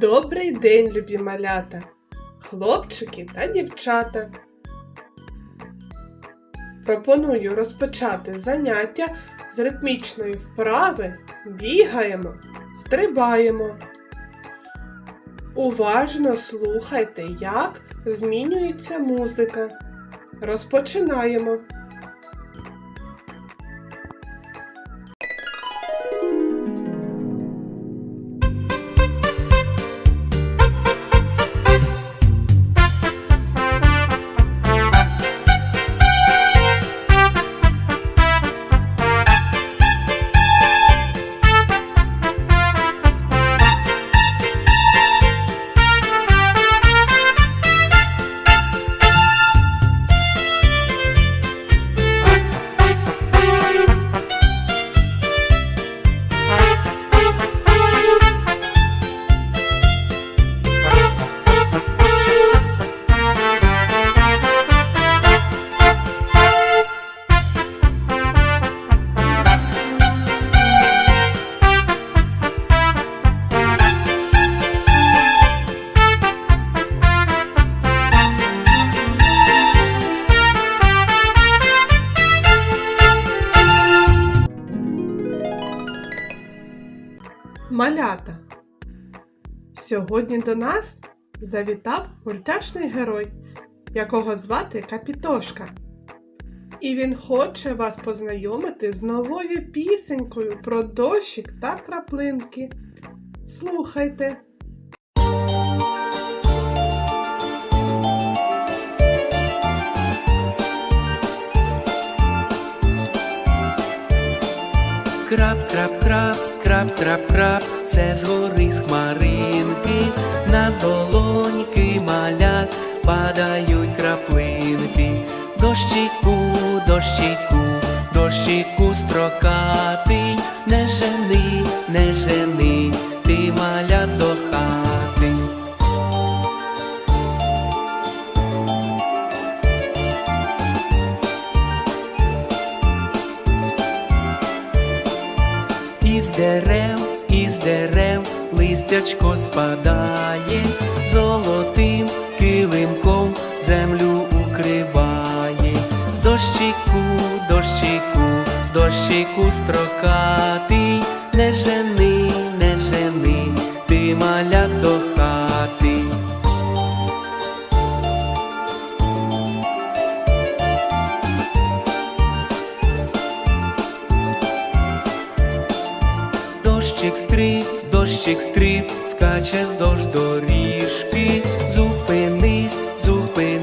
Добрий день, любі малята, хлопчики та дівчата. Пропоную розпочати заняття з ритмічної вправи бігаємо, стрибаємо. Уважно слухайте, як змінюється музика. Розпочинаємо. Малята. Сьогодні до нас завітав мультяшний герой, якого звати Капітошка. І він хоче вас познайомити з новою пісенькою про дощик та краплинки. Слухайте. Крап, крап, трап, крап, це згори з хмаринки, на долоньки малят падають краплинки. Дощику, дощику, дощику строкатий, не жени, не жени, Із дерев, із дерев листячко спадає, золотим килимком землю укриває. Дощику, дощику, дощику строкатий, Дощик стрип, дощик стрип, скаче здовж доріжки. Зупинись, зупинись,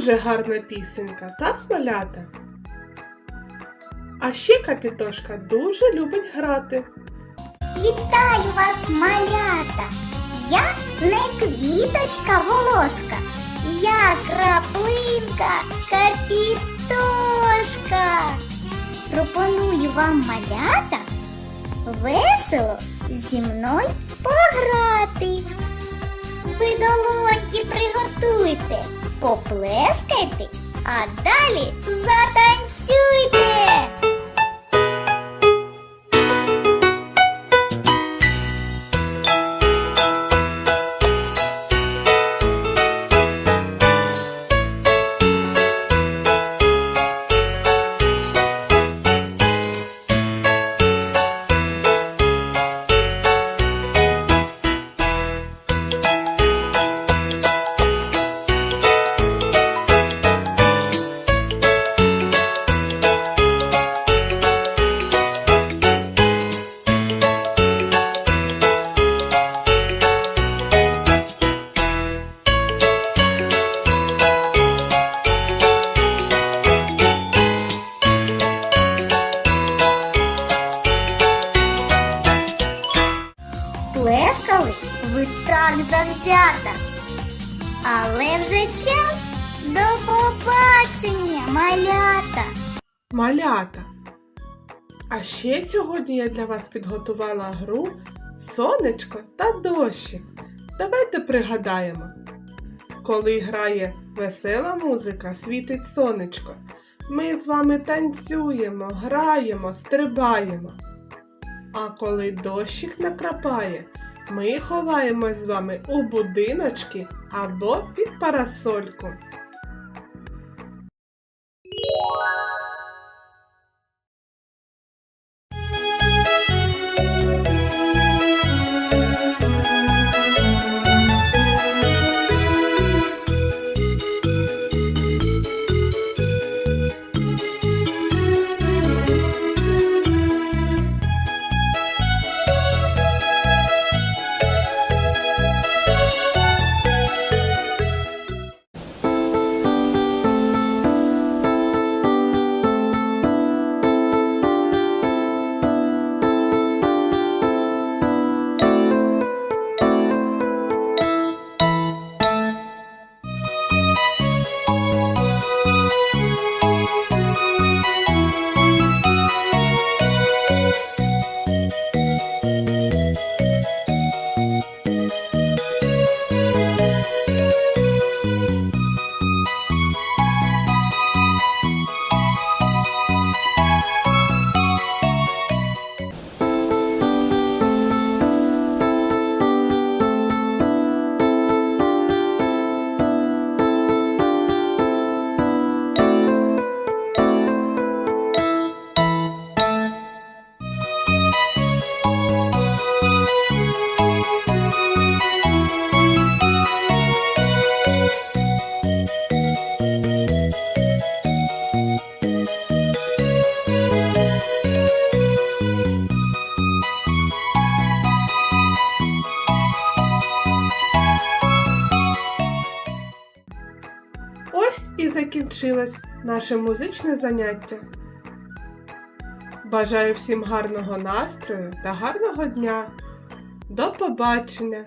Дуже гарна пісенька, так, малята? А ще Капітошка дуже любить грати. Вітаю вас, малята! Я не квіточка волошка, я краплинка капітошка. Пропоную вам малята весело зі мною пограти. Ви долоньки приготуйте, поплескайте, а далі затанцюйте. Так завзято. Але вже час До побачення, малята! Малята. А ще сьогодні я для вас підготувала гру Сонечко та дощик. Давайте пригадаємо. Коли грає весела музика, світить сонечко. Ми з вами танцюємо, граємо, стрибаємо. А коли дощик накрапає, ми ховаємось з вами у будиночки або під парасольку. Ось і закінчилось наше музичне заняття. Бажаю всім гарного настрою та гарного дня. До побачення!